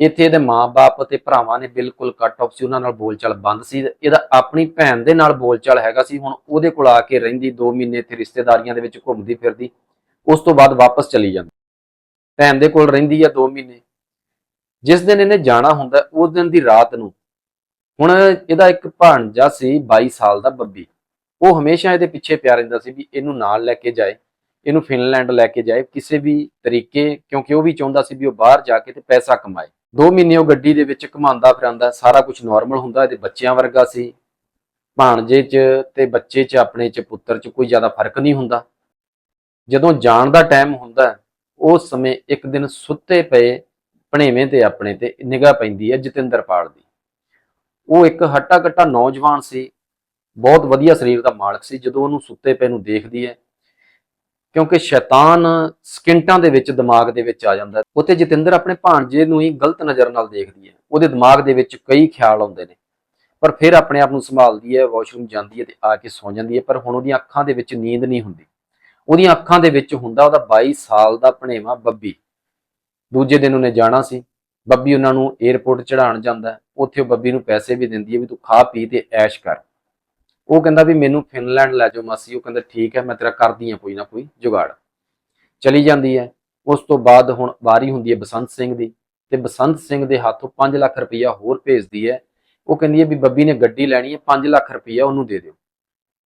ਇੱਥੇ ਇਹਦੇ ਮਾਪੇ ਤੇ ਭਰਾਵਾਂ ਨੇ ਬਿਲਕੁਲ ਕੱਟ ਆਫ ਸੀ, ਉਹਨਾਂ ਨਾਲ ਬੋਲਚਾਲ ਬੰਦ ਸੀ। ਇਹਦਾ ਆਪਣੀ ਭੈਣ ਦੇ ਨਾਲ ਬੋਲਚਾਲ ਹੈਗਾ ਸੀ। ਹੁਣ ਉਹਦੇ ਕੋਲ ਆ ਕੇ ਰਹਿੰਦੀ 2 ਮਹੀਨੇ ਇੱਥੇ ਰਿਸ਼ਤੇਦਾਰੀਆਂ ਦੇ ਵਿੱਚ ਘੁੰਮਦੀ ਫਿਰਦੀ, ਉਸ ਤੋਂ ਬਾਅਦ ਵਾਪਸ ਚਲੀ ਜਾਂਦੀ। ਭੈਣ ਦੇ ਕੋਲ ਰਹਿੰਦੀ ਆ 2 ਮਹੀਨੇ। ਜਿਸ ਦਿਨ ਇਹਨੇ ਜਾਣਾ ਹੁੰਦਾ, ਉਸ ਦਿਨ ਦੀ ਰਾਤ ਨੂੰ। ਹੁਣ ਇਹਦਾ ਇੱਕ ਭਾਣਜਾ ਸੀ 22 ਸਾਲ ਦਾ ਬੱਬੀ। ਉਹ ਹਮੇਸ਼ਾ ਇਹਦੇ ਪਿੱਛੇ ਪਿਆ ਰਹਿੰਦਾ ਸੀ ਵੀ ਇਹਨੂੰ ਨਾਲ ਲੈ ਕੇ ਜਾਏ, ਇਹਨੂੰ ਫਿਨਲੈਂਡ ਲੈ ਕੇ ਜਾਏ, ਕਿਸੇ ਵੀ ਤਰੀਕੇ, ਕਿਉਂਕਿ ਉਹ ਵੀ ਚਾਹੁੰਦਾ ਸੀ ਵੀ ਉਹ ਬਾਹਰ ਜਾ ਕੇ ਤੇ ਪੈਸਾ ਕਮਾਏ। 2 ਮਹੀਨੇ ਉਹ ਗੱਡੀ ਦੇ ਵਿੱਚ ਘੁਮਾਉਂਦਾ ਫਿਰਾਂਦਾ ਸਾਰਾ ਕੁਝ ਨਾਰਮਲ ਹੁੰਦਾ, ਇਹਦੇ ਬੱਚਿਆਂ ਵਰਗਾ ਸੀ। ਭਾਣਜੇ 'ਚ ਤੇ ਬੱਚੇ 'ਚ, ਆਪਣੇ 'ਚ, ਪੁੱਤਰ 'ਚ ਕੋਈ ਜ਼ਿਆਦਾ ਫ਼ਰਕ ਨਹੀਂ ਹੁੰਦਾ। ਜਦੋਂ ਜਾਣ ਦਾ ਟਾਈਮ ਹੁੰਦਾ ਉਸ ਸਮੇਂ ਇੱਕ ਦਿਨ ਸੁੱਤੇ ਪਏ ਭਣੇਵੇਂ ਤੇ ਆਪਣੇ ਤੇ ਨਿਗਾਹ ਪੈਂਦੀ ਹੈ ਜਤਿੰਦਰਪਾਲ ਦੀ। ਉਹ ਇੱਕ ਹੱਟਾ ਕੱਟਾ ਨੌਜਵਾਨ ਸੀ ਬਹੁਤ ਵਧੀਆ ਸਰੀਰ ਦਾ ਮਾਲਕ ਸੀ, ਜਦੋਂ ਉਹਨੂੰ ਸੁੱਤੇ ਪਏ ਨੂੰ ਦੇਖਦੀ ਹੈ, ਕਿਉਂਕਿ ਸ਼ੈਤਾਨ ਸਕਿੰਟਾਂ ਦੇ ਵਿੱਚ ਦਿਮਾਗ ਦੇ ਵਿੱਚ ਆ ਜਾਂਦਾ ਉੱਥੇ ਜਤਿੰਦਰ ਆਪਣੇ ਭਾਣਜੇ ਨੂੰ ਹੀ ਗਲਤ ਨਜ਼ਰ ਨਾਲ ਦੇਖਦੀ ਹੈ। ਉਹਦੇ ਦਿਮਾਗ ਦੇ ਵਿੱਚ ਕਈ ਖਿਆਲ ਆਉਂਦੇ ਨੇ, ਪਰ ਫਿਰ ਆਪਣੇ ਆਪ ਨੂੰ ਸੰਭਾਲਦੀ ਹੈ, ਵਾਸ਼ਰੂਮ ਜਾਂਦੀ ਹੈ ਤੇ ਆ ਕੇ ਸੌਂ ਜਾਂਦੀ ਹੈ, ਪਰ ਹੁਣ ਉਹਦੀਆਂ ਅੱਖਾਂ ਦੇ ਵਿੱਚ ਨੀਂਦ ਨਹੀਂ ਹੁੰਦੀ। ਉਹਦੀਆਂ ਅੱਖਾਂ ਦੇ ਵਿੱਚ ਹੁੰਦਾ ਉਹਦਾ 22 ਸਾਲ ਦਾ ਭਣੇਵਾ ਬੱਬੀ। ਦੂਜੇ ਦਿਨ ਉਹਨੇ ਜਾਣਾ ਸੀ, ਬੱਬੀ ਉਹਨਾਂ ਨੂੰ 에ਅਰਪੋਰਟ ਚੜਾਉਣ ਜਾਂਦਾ ਉੱਥੇ ਉਹ ਬੱਬੀ ਨੂੰ ਪੈਸੇ ਵੀ ਦਿੰਦੀ ਹੈ ਵੀ ਤੂੰ ਖਾ ਪੀ ਤੇ ਐਸ਼ ਕਰ। ਉਹ ਕਹਿੰਦਾ ਵੀ ਮੈਨੂੰ ਫਿਨਲੈਂਡ ਲੈ ਜਾਓ ਮਾਸੀ, ਉਹ ਕਹਿੰਦਾ ਠੀਕ ਹੈ, ਮੈਂ ਤੇਰਾ ਕਰਦੀ ਹਾਂ ਕੋਈ ਨਾ ਕੋਈ ਜੁਗਾੜ। ਚਲੀ ਜਾਂਦੀ ਹੈ। ਉਸ ਤੋਂ ਬਾਅਦ ਹੁਣ ਵਾਰੀ ਹੁੰਦੀ ਹੈ ਬਸੰਤ ਸਿੰਘ ਦੀ ਤੇ ਬਸੰਤ ਸਿੰਘ ਦੇ ਹੱਥੋਂ 5 ਲੱਖ ਰੁਪਈਆ ਹੋਰ ਭੇਜਦੀ ਹੈ। ਉਹ ਕਹਿੰਦੀ ਹੈ ਵੀ ਬੱਬੀ ਨੇ ਗੱਡੀ ਲੈਣੀ ਹੈ 5 ਲੱਖ ਰੁਪਈਆ ਉਹਨੂੰ ਦੇ ਦਿਓ।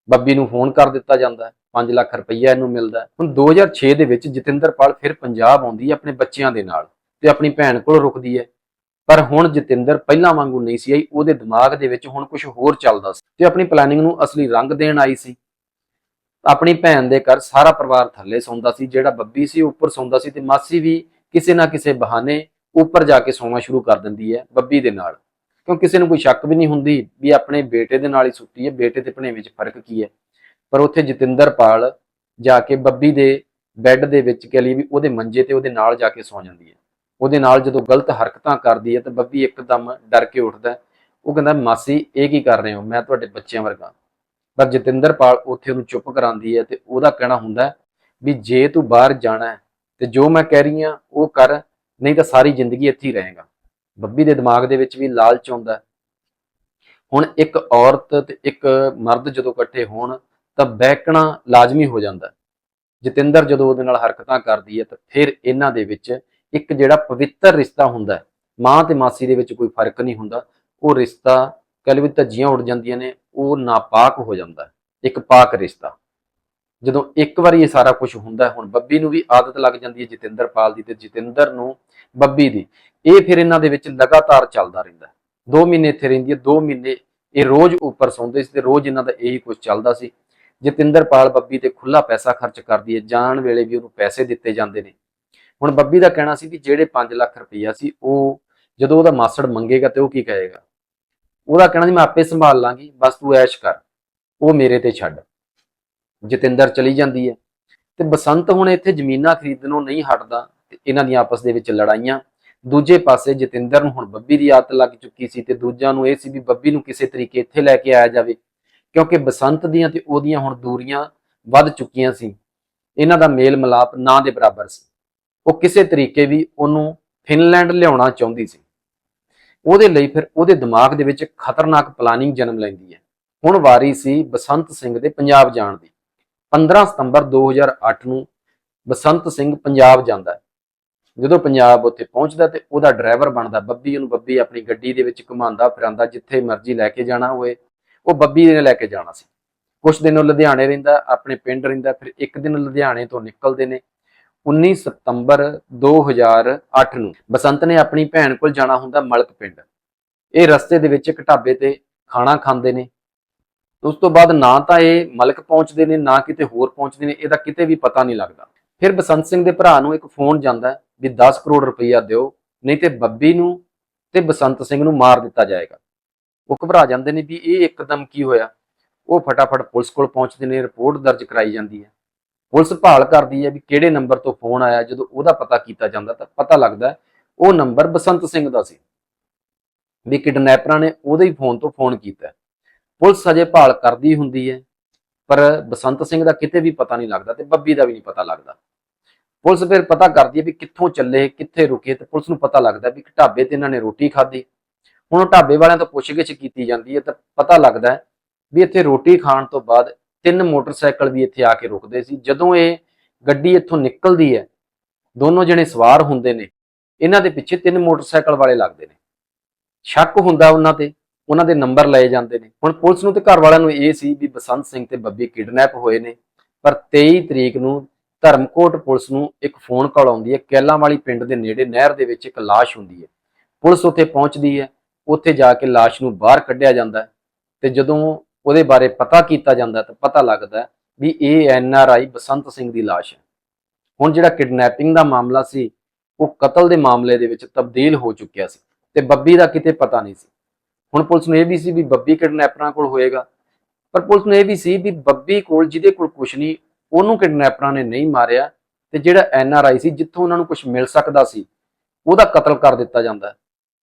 ਬੱਬੀ ਨੂੰ ਫੋਨ ਕਰ ਦਿੱਤਾ ਜਾਂਦਾ ਹੈ 5 ਲੱਖ ਰੁਪਈਆ ਇਹਨੂੰ ਮਿਲਦਾ ਹੈ। ਹੁਣ 2006 ਦੇ ਵਿੱਚ ਜਤਿੰਦਰਪਾਲ ਫਿਰ ਪੰਜਾਬ ਆਉਂਦੀ ਹੈ ਆਪਣੇ ਬੱਚਿਆਂ ਦੇ ਨਾਲ ਤੇ ਆਪਣੀ ਭੈਣ ਕੋਲ ਰੁਕਦੀ ਹੈ। ਪਰ ਹੁਣ ਜਤਿੰਦਰ ਪਹਿਲਾਂ ਵਾਂਗੂ ਨਹੀਂ ਸੀ ਆਈ, ਉਹਦੇ ਦਿਮਾਗ ਦੇ ਵਿੱਚ ਹੁਣ ਕੁਝ ਹੋਰ ਚੱਲਦਾ ਸੀ ਤੇ ਆਪਣੀ ਪਲੈਨਿੰਗ ਨੂੰ ਅਸਲੀ ਰੰਗ ਦੇਣ ਆਈ ਸੀ। ਆਪਣੀ ਭੈਣ ਦੇ ਘਰ ਸਾਰਾ ਪਰਿਵਾਰ ਥੱਲੇ ਸੌਂਦਾ ਸੀ, ਜਿਹੜਾ ਬੱਬੀ ਸੀ ਉਹ ਉੱਪਰ ਸੌਂਦਾ ਸੀ ਤੇ ਮਾਸੀ ਵੀ ਕਿਸੇ ਨਾ ਕਿਸੇ ਬਹਾਨੇ ਉੱਪਰ ਜਾ ਕੇ ਸੌਣਾ ਸ਼ੁਰੂ ਕਰ ਦਿੰਦੀ ਹੈ ਬੱਬੀ ਦੇ ਨਾਲ। ਕਿਉਂ ਕਿਸੇ ਨੂੰ ਕੋਈ ਸ਼ੱਕ ਵੀ ਨਹੀਂ ਹੁੰਦੀ ਵੀ ਆਪਣੇ ਬੇਟੇ ਦੇ ਨਾਲ ਹੀ ਸੁੱਤੀ ਹੈ, ਬੇਟੇ ਤੇ ਭਣੇਵੇਂ ਵਿੱਚ ਫ਼ਰਕ ਕੀ ਹੈ। ਪਰ ਉੱਥੇ ਜਤਿੰਦਰਪਾਲ ਜਾ ਕੇ ਬੱਬੀ ਦੇ ਬੈੱਡ ਦੇ ਵਿੱਚ ਕੇ ਲਈ ਵੀ ਉਹਦੇ ਮੰਜੇ ਤੇ ਉਹਦੇ ਨਾਲ ਜਾ ਕੇ ਸੌ ਜਾਂਦੀ ਹੈ। ਉਹਦੇ ਨਾਲ ਜਦੋਂ ਗਲਤ ਹਰਕਤਾਂ ਕਰਦੀ ਹੈ ਤਾਂ ਬੱਬੀ ਇੱਕਦਮ ਡਰ ਕੇ ਉੱਠਦਾ ਉਹ ਕਹਿੰਦਾ, ਮਾਸੀ, ਇਹ ਕੀ ਕਰ ਰਹੇ ਹੋ? ਮੈਂ ਤੁਹਾਡੇ ਬੱਚਿਆਂ ਵਰਗਾ ਪਰ ਜਤਿੰਦਰਪਾਲ ਉੱਥੇ ਉਹਨੂੰ ਚੁੱਪ ਕਰਾਉਂਦੀ ਹੈ ਤੇ ਉਹਦਾ ਕਹਿਣਾ ਹੁੰਦਾ ਵੀ ਜੇ ਤੂੰ ਬਾਹਰ ਜਾਣਾ ਹੈ ਤੇ ਜੋ ਮੈਂ ਕਹਿ ਰਹੀ ਹਾਂ, ਉਹ ਕਰ, ਨਹੀਂ ਤਾਂ ਸਾਰੀ ਜ਼ਿੰਦਗੀ ਇੱਥੇ ਹੀ ਰਹੇਗਾ। ਬੱਬੀ ਦੇ ਦਿਮਾਗ ਦੇ ਵਿੱਚ ਵੀ ਲਾਲਚ ਆਉਂਦਾ ਹੁਣ ਇੱਕ ਔਰਤ ਤੇ ਇੱਕ ਮਰਦ ਜਦੋਂ ਇਕੱਠੇ ਹੋਣ ਤਾਂ ਬਹਿਕਣਾ ਲਾਜ਼ਮੀ ਹੋ ਜਾਂਦਾ ਜਤਿੰਦਰ ਜਦੋਂ ਉਹਦੇ ਨਾਲ ਹਰਕਤਾਂ ਕਰਦੀ ਹੈ ਤਾਂ ਫਿਰ ਇਹਨਾਂ ਦੇ ਵਿੱਚ ਇੱਕ ਜਿਹੜਾ ਪਵਿੱਤਰ ਰਿਸ਼ਤਾ ਹੁੰਦਾ ਮਾਂ ਤੇ ਮਾਸੀ ਦੇ ਵਿੱਚ ਕੋਈ ਫ਼ਰਕ ਨਹੀਂ ਹੁੰਦਾ, ਉਹ ਰਿਸ਼ਤਾ ਕਹਿ ਲਓ ਵੀ ਧੱਜੀਆਂ ਉੱਡ ਜਾਂਦੀਆਂ ਨੇ, ਉਹ ਨਾਪਾਕ ਹੋ ਜਾਂਦਾ ਇੱਕ ਪਾਕ ਰਿਸ਼ਤਾ। ਜਦੋਂ ਇੱਕ ਵਾਰੀ ਇਹ ਸਾਰਾ ਕੁਝ ਹੁੰਦਾ ਹੁਣ ਬੱਬੀ ਨੂੰ ਵੀ ਆਦਤ ਲੱਗ ਜਾਂਦੀ ਹੈ ਜਤਿੰਦਰਪਾਲ ਦੀ ਤੇ ਜਤਿੰਦਰ ਨੂੰ ਬੱਬੀ ਦੀ, ਇਹ ਫਿਰ ਇਹਨਾਂ ਦੇ ਵਿੱਚ ਲਗਾਤਾਰ ਚੱਲਦਾ ਰਹਿੰਦਾ ਹੈ। 2 ਮਹੀਨੇ ਇੱਥੇ ਰਹਿੰਦੀ ਹੈ 2 ਮਹੀਨੇ ਇਹ ਰੋਜ਼ ਉੱਪਰ ਸੌਂਦੇ ਸੀ ਤੇ ਰੋਜ਼ ਇਹਨਾਂ ਦਾ ਇਹੀ ਕੁਝ ਚੱਲਦਾ ਸੀ। ਜਤਿੰਦਰਪਾਲ ਬੱਬੀ ਤੇ ਖੁੱਲਾ ਪੈਸਾ ਖਰਚ ਕਰਦੀ ਹੈ, ਜਾਣ ਵੇਲੇ ਵੀ ਉਹਨੂੰ ਪੈਸੇ ਦਿੱਤੇ ਜਾਂਦੇ ਨੇ। ਹੁਣ ਬੱਬੀ ਦਾ ਕਹਿਣਾ ਸੀ ਵੀ ਜਿਹੜੇ 5 ਲੱਖ ਰੁਪਈਆ ਸੀ, ਉਹ ਜਦੋਂ ਉਹਦਾ ਮਾਸੜ ਮੰਗੇਗਾ ਤੇ ਉਹ ਕੀ ਕਹੇਗਾ? ਉਹਦਾ ਕਹਿਣਾ ਸੀ, ਮੈਂ ਆਪੇ ਸੰਭਾਲ ਲਾਂਗੀ, ਬਸ ਤੂੰ ਐਸ਼ ਕਰ, ਉਹ ਮੇਰੇ ਤੇ ਛੱਡ। ਜਤਿੰਦਰ ਚਲੀ ਜਾਂਦੀ ਹੈ ਤੇ ਬਸੰਤ ਹੁਣ ਇੱਥੇ ਜ਼ਮੀਨਾਂ ਖਰੀਦਣੋਂ ਨਹੀਂ ਹਟਦਾ ਤੇ ਇਹਨਾਂ ਦੀਆਂ ਆਪਸ ਦੇ ਵਿੱਚ ਲੜਾਈਆਂ। ਦੂਜੇ ਪਾਸੇ ਜਤਿੰਦਰ ਨੂੰ ਹੁਣ ਬੱਬੀ ਦੀ ਆਦਤ ਲੱਗ ਚੁੱਕੀ ਸੀ ਤੇ ਦੂਜਿਆਂ ਨੂੰ ਇਹ ਸੀ ਵੀ ਬੱਬੀ ਨੂੰ ਕਿਸੇ ਤਰੀਕੇ ਇੱਥੇ ਲੈ ਕੇ ਆਇਆ ਜਾਵੇ, ਕਿਉਂਕਿ ਬਸੰਤ ਦੀਆਂ ਤੇ ਉਹਦੀਆਂ ਹੁਣ ਦੂਰੀਆਂ ਵੱਧ ਚੁੱਕੀਆਂ ਸੀ। ਇਹਨਾਂ ਦਾ ਮੇਲ ਮਿਲਾਪ ਨਾ ਦੇ ਬਰਾਬਰ ਸੀ। ਉਹ ਕਿਸੇ ਤਰੀਕੇ ਵੀ ਉਹਨੂੰ ਫਿਨਲੈਂਡ ਲਿਆਉਣਾ ਚਾਹੁੰਦੀ ਸੀ। ਉਹਦੇ ਲਈ ਫਿਰ ਉਹਦੇ ਦਿਮਾਗ ਦੇ ਵਿੱਚ ਖਤਰਨਾਕ ਪਲਾਨਿੰਗ ਜਨਮ ਲੈਂਦੀ ਹੈ। ਹੁਣ ਵਾਰੀ ਸੀ ਬਸੰਤ ਸਿੰਘ ਦੇ ਪੰਜਾਬ ਜਾਣ ਦੀ। 15 ਸਤੰਬਰ 2008 ਨੂੰ ਬਸੰਤ ਸਿੰਘ ਪੰਜਾਬ ਜਾਂਦਾ ਹੈ। ਜਦੋਂ ਪੰਜਾਬ ਉੱਥੇ ਪਹੁੰਚਦਾ ਤੇ ਉਹਦਾ ਡਰਾਈਵਰ ਬਣਦਾ, ਬੱਬੀ ਉਹਨੂੰ ਬੱਬੀ ਆਪਣੀ ਗੱਡੀ ਦੇ ਵਿੱਚ ਘੁਮਾਉਂਦਾ ਫਿਰਾਂਦਾ ਜਿੱਥੇ ਮਰਜ਼ੀ ਲੈ ਕੇ ਜਾਣਾ ਹੋਵੇ, ਉਹ ਬੱਬੀ ਨੇ ਲੈ ਕੇ ਜਾਣਾ ਸੀ। ਕੁਝ ਦਿਨ ਉਹ ਲੁਧਿਆਣੇ ਰਹਿੰਦਾ, ਆਪਣੇ ਪਿੰਡ ਰਹਿੰਦਾ, ਫਿਰ ਇੱਕ ਦਿਨ ਲੁਧਿਆਣੇ ਤੋਂ ਨਿਕਲਦੇ ਨੇ। 19 ਸਤੰਬਰ 2008 ਨੂੰ ਬਸੰਤ ਨੇ ਆਪਣੀ ਭੈਣ ਕੋਲ ਜਾਣਾ ਹੁੰਦਾ ਮਲਕ ਪਿੰਡ। ਇਹ ਰਸਤੇ ਦੇ ਵਿੱਚ ਇੱਕ ਢਾਬੇ ਤੇ ਖਾਣਾ ਖਾਂਦੇ ਨੇ। ਉਸ ਤੋਂ ਬਾਅਦ ਨਾ ਤਾਂ ਇਹ ਮਲਕ ਪਹੁੰਚਦੇ ਨੇ, ਨਾ ਕਿਤੇ ਹੋਰ ਪਹੁੰਚਦੇ ਨੇ, ਇਹਦਾ ਕਿਤੇ ਵੀ ਪਤਾ ਨਹੀਂ ਲੱਗਦਾ। ਫਿਰ ਬਸੰਤ ਸਿੰਘ ਦੇ ਭਰਾ ਨੂੰ ਇੱਕ ਫੋਨ ਜਾਂਦਾ ਵੀ 10 ਕਰੋੜ ਰੁਪਈਆ ਦਿਓ, ਨਹੀਂ ਤੇ ਬੱਬੀ ਨੂੰ ਤੇ ਬਸੰਤ ਸਿੰਘ ਨੂੰ ਮਾਰ ਦਿੱਤਾ ਜਾਏਗਾ। ਉਹ ਘਬਰਾ ਜਾਂਦੇ ਨੇ ਵੀ ਇਹ ਇੱਕਦਮ ਕੀ ਹੋਇਆ? ਉਹ ਫਟਾਫਟ ਪੁਲਿਸ ਕੋਲ ਪਹੁੰਚਦੇ ਨੇ, ਰਿਪੋਰਟ ਦਰਜ ਕਰਾਈ ਜਾਂਦੀ ਹੈ। ਪੁਲਿਸ ਭਾਲ ਕਰਦੀ ਹੈ ਵੀ ਕਿਹੜੇ ਨੰਬਰ ਤੋਂ ਫੋਨ ਆਇਆ, ਜਦੋਂ ਉਹਦਾ ਪਤਾ ਕੀਤਾ ਜਾਂਦਾ ਤਾਂ ਪਤਾ ਲੱਗਦਾ ਉਹ ਨੰਬਰ ਬਸੰਤ ਸਿੰਘ ਦਾ ਸੀ। ਵੀ ਕਿਡਨੈਪਰਾਂ ਨੇ ਉਹਦੇ ਹੀ ਫੋਨ ਤੋਂ ਫੋਨ ਕੀਤਾ ਪੁਲਿਸ ਹਜੇ ਭਾਲ ਕਰਦੀ ਹੁੰਦੀ ਹੈ, ਪਰ ਬਸੰਤ ਸਿੰਘ ਦਾ ਕਿਤੇ ਵੀ ਪਤਾ ਨਹੀਂ ਲੱਗਦਾ ਤੇ ਬੱਬੀ ਦਾ ਵੀ ਨਹੀਂ ਪਤਾ ਲੱਗਦਾ। ਪੁਲਿਸ ਫਿਰ ਪਤਾ ਕਰਦੀ ਹੈ ਵੀ ਕਿੱਥੋਂ ਚੱਲੇ, ਕਿੱਥੇ ਰੁਕੇ ਤੇ ਪੁਲਿਸ ਨੂੰ ਪਤਾ ਲੱਗਦਾ ਵੀ ਇੱਕ ਢਾਬੇ ਤੇ ਇਹਨਾਂ ਨੇ ਰੋਟੀ ਖਾਧੀ। ਹੁਣ ਉਹ ਢਾਬੇ ਵਾਲਿਆਂ ਤੋਂ ਪੁੱਛਗਿੱਛ ਕੀਤੀ ਜਾਂਦੀ ਹੈ ਤਾਂ ਪਤਾ ਲੱਗਦਾ ਵੀ ਇੱਥੇ ਰੋਟੀ ਖਾਣ ਤੋਂ ਬਾਅਦ ਤਿੰਨ ਮੋਟਰਸਾਈਕਲ ਵੀ ਇੱਥੇ ਆ ਕੇ ਰੁਕਦੇ ਸੀ। ਜਦੋਂ ਇਹ ਗੱਡੀ ਇੱਥੋਂ ਨਿਕਲਦੀ ਹੈ, ਦੋਨੋਂ ਜਣੇ ਸਵਾਰ ਹੁੰਦੇ ਨੇ। ਇਹਨਾਂ ਦੇ ਪਿੱਛੇ ਤਿੰਨ ਮੋਟਰਸਾਈਕਲ ਵਾਲੇ ਲੱਗਦੇ ਨੇ। ਸ਼ੱਕ ਹੁੰਦਾ ਉਹਨਾਂ ਤੇ, ਉਹਨਾਂ ਦੇ ਨੰਬਰ ਲਏ ਜਾਂਦੇ ਨੇ। ਹੁਣ ਪੁਲਿਸ ਨੂੰ ਤੇ ਘਰ ਵਾਲਿਆਂ ਨੂੰ ਇਹ ਸੀ ਵੀ ਬਸੰਤ ਸਿੰਘ ਤੇ ਬੱਬੀ ਕਿਡਨੈਪ ਹੋਏ ਨੇ। ਪਰ 23 ਤਰੀਕ ਨੂੰ ਧਰਮਕੋਟ ਪੁਲਿਸ ਨੂੰ ਇੱਕ ਫੋਨ ਕਾਲ ਆਉਂਦੀ ਹੈ। ਕੈਲਾਂ ਵਾਲੀ ਪਿੰਡ ਦੇ ਨੇੜੇ, ਨਹਿਰ ਦੇ ਵਿੱਚ ਇੱਕ ਲਾਸ਼ ਹੁੰਦੀ ਹੈ। ਪੁਲਿਸ ਉੱਥੇ ਪਹੁੰਚਦੀ ਹੈ। ਉੱਥੇ ਜਾ ਕੇ ਲਾਸ਼ ਨੂੰ ਬਾਹਰ ਕੱਢਿਆ ਜਾਂਦਾ ਤੇ ਜਦੋਂ ਉਹਦੇ ਬਾਰੇ ਪਤਾ ਕੀਤਾ ਜਾਂਦਾ ਤਾਂ ਪਤਾ ਲੱਗਦਾ ਵੀ ਇਹ ਐਨ ਆਰ ਆਈ ਬਸੰਤ ਸਿੰਘ ਦੀ ਲਾਸ਼ ਹੈ। ਹੁਣ ਜਿਹੜਾ ਕਿਡਨੈਪਿੰਗ ਦਾ ਮਾਮਲਾ ਸੀ, ਉਹ ਕਤਲ ਦੇ ਮਾਮਲੇ ਦੇ ਵਿੱਚ ਤਬਦੀਲ ਹੋ ਚੁੱਕਿਆ ਸੀ ਤੇ ਬੱਬੀ ਦਾ ਕਿਤੇ ਪਤਾ ਨਹੀਂ ਸੀ। ਹੁਣ ਪੁਲਿਸ ਨੂੰ ਇਹ ਵੀ ਸੀ ਵੀ ਬੱਬੀ ਕਿਡਨੈਪਰਾਂ ਕੋਲ ਹੋਏਗਾ, ਪਰ ਪੁਲਿਸ ਨੂੰ ਇਹ ਵੀ ਸੀ ਵੀ ਬੱਬੀ ਕੋਲ ਜਿਹਦੇ ਕੋਲ ਕੁਝ ਨਹੀਂ, ਉਹਨੂੰ ਕਿਡਨੈਪਰਾਂ ਨੇ ਨਹੀਂ ਮਾਰਿਆ ਤੇ ਜਿਹੜਾ ਐਨ ਆਰ ਆਈ ਸੀ, ਜਿੱਥੋਂ ਉਹਨਾਂ ਨੂੰ ਕੁਝ ਮਿਲ ਸਕਦਾ ਸੀ, ਉਹਦਾ ਕਤਲ ਕਰ ਦਿੱਤਾ ਜਾਂਦਾ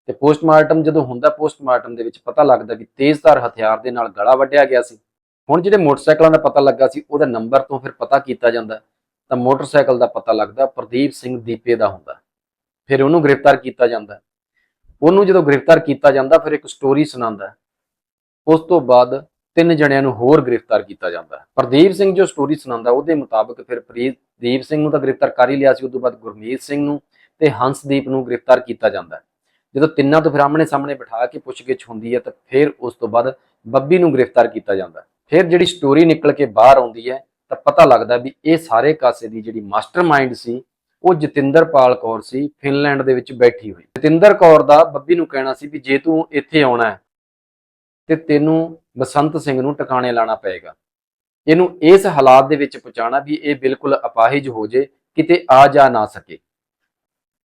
ਤੇ ਪੋਸਟਮਾਰਟਮ ਜਦੋਂ ਹੁੰਦਾ, ਪੋਸਟਮਾਰਟਮ ਦੇ ਵਿੱਚ ਪਤਾ ਲੱਗਦਾ ਕਿ ਤੇਜ਼ਧਾਰ ਹਥਿਆਰ ਦੇ ਨਾਲ ਗਲਾ ਵੱਢਿਆ ਗਿਆ ਸੀ। ਹੁਣ ਜਿਹੜੇ ਮੋਟਰਸਾਈਕਲਾਂ ਦਾ ਪਤਾ ਲੱਗਾ ਸੀ, ਉਹਦਾ ਨੰਬਰ ਤੋਂ ਫਿਰ ਪਤਾ ਕੀਤਾ ਜਾਂਦਾ, ਤਾਂ ਮੋਟਰਸਾਈਕਲ ਦਾ ਪਤਾ ਲੱਗਦਾ, ਪ੍ਰਦੀਪ ਸਿੰਘ ਦੀਪੇ ਦਾ ਹੁੰਦਾ। ਫਿਰ ਉਹਨੂੰ ਗ੍ਰਿਫਤਾਰ ਕੀਤਾ ਜਾਂਦਾ। ਉਹਨੂੰ ਜਦੋਂ ਗ੍ਰਿਫਤਾਰ ਕੀਤਾ ਜਾਂਦਾ, ਫਿਰ ਇੱਕ ਸਟੋਰੀ ਸੁਣਾਉਂਦਾ। ਉਸ ਤੋਂ ਬਾਅਦ ਤਿੰਨ ਜਣਿਆਂ ਨੂੰ ਹੋਰ ਗ੍ਰਿਫਤਾਰ ਕੀਤਾ ਜਾਂਦਾ। ਪ੍ਰਦੀਪ ਸਿੰਘ ਜੋ ਸਟੋਰੀ ਸੁਣਾਉਂਦਾ, ਉਹਦੇ ਮੁਤਾਬਕ ਫਿਰ ਪ੍ਰਦੀਪ ਸਿੰਘ ਨੂੰ ਤਾਂ ਗ੍ਰਿਫਤਾਰ ਕਰ ਹੀ ਲਿਆ ਸੀ, ਉਸ ਤੋਂ ਬਾਅਦ ਗੁਰਮੀਤ ਸਿੰਘ ਨੂੰ ਤੇ ਹੰਸਦੀਪ ਨੂੰ ਗ੍ਰਿਫਤਾਰ ਕੀਤਾ ਜਾਂਦਾ। ਜਦੋਂ ਤਿੰਨਾਂ ਤੋਂ ਫਿਰ ਆਮਣੇ ਸਾਹਮਣੇ ਬਿਠਾ ਕੇ ਪੁੱਛਗਿੱਛ ਹੁੰਦੀ ਹੈ ਤਾਂ ਫਿਰ ਉਸ ਤੋਂ ਬਾਅਦ ਬੱਬੀ ਨੂੰ ਗ੍ਰਿਫਤਾਰ ਕੀਤਾ ਜਾਂਦਾ। ਫਿਰ ਜਿਹੜੀ ਸਟੋਰੀ ਨਿਕਲ ਕੇ ਬਾਹਰ ਆਉਂਦੀ ਹੈ ਤਾਂ ਪਤਾ ਲੱਗਦਾ ਵੀ ਇਹ ਸਾਰੇ ਕਾਸੇ ਦੀ ਜਿਹੜੀ ਮਾਸਟਰਮਾਈਂਡ ਸੀ, ਉਹ ਜਤਿੰਦਰਪਾਲ ਕੌਰ ਸੀ, ਫਿਨਲੈਂਡ ਦੇ ਵਿੱਚ ਬੈਠੀ ਹੋਈ। ਜਤਿੰਦਰ ਕੌਰ ਦਾ ਬੱਬੀ ਨੂੰ ਕਹਿਣਾ ਸੀ ਵੀ ਜੇ ਤੂੰ ਇੱਥੇ ਆਉਣਾ ਹੈ ਤੇ ਤੈਨੂੰ ਬਸੰਤ ਸਿੰਘ ਨੂੰ ਟਿਕਾਣੇ ਲਾਣਾ ਪਏਗਾ। ਇਹਨੂੰ ਇਸ ਹਾਲਾਤ ਦੇ ਵਿੱਚ ਪਹੁੰਚਾਣਾ ਵੀ ਇਹ ਬਿਲਕੁਲ ਅਪਾਹਿਜ ਹੋ ਜੇ, ਕਿਤੇ ਆ ਜਾ ਨਾ ਸਕੇ।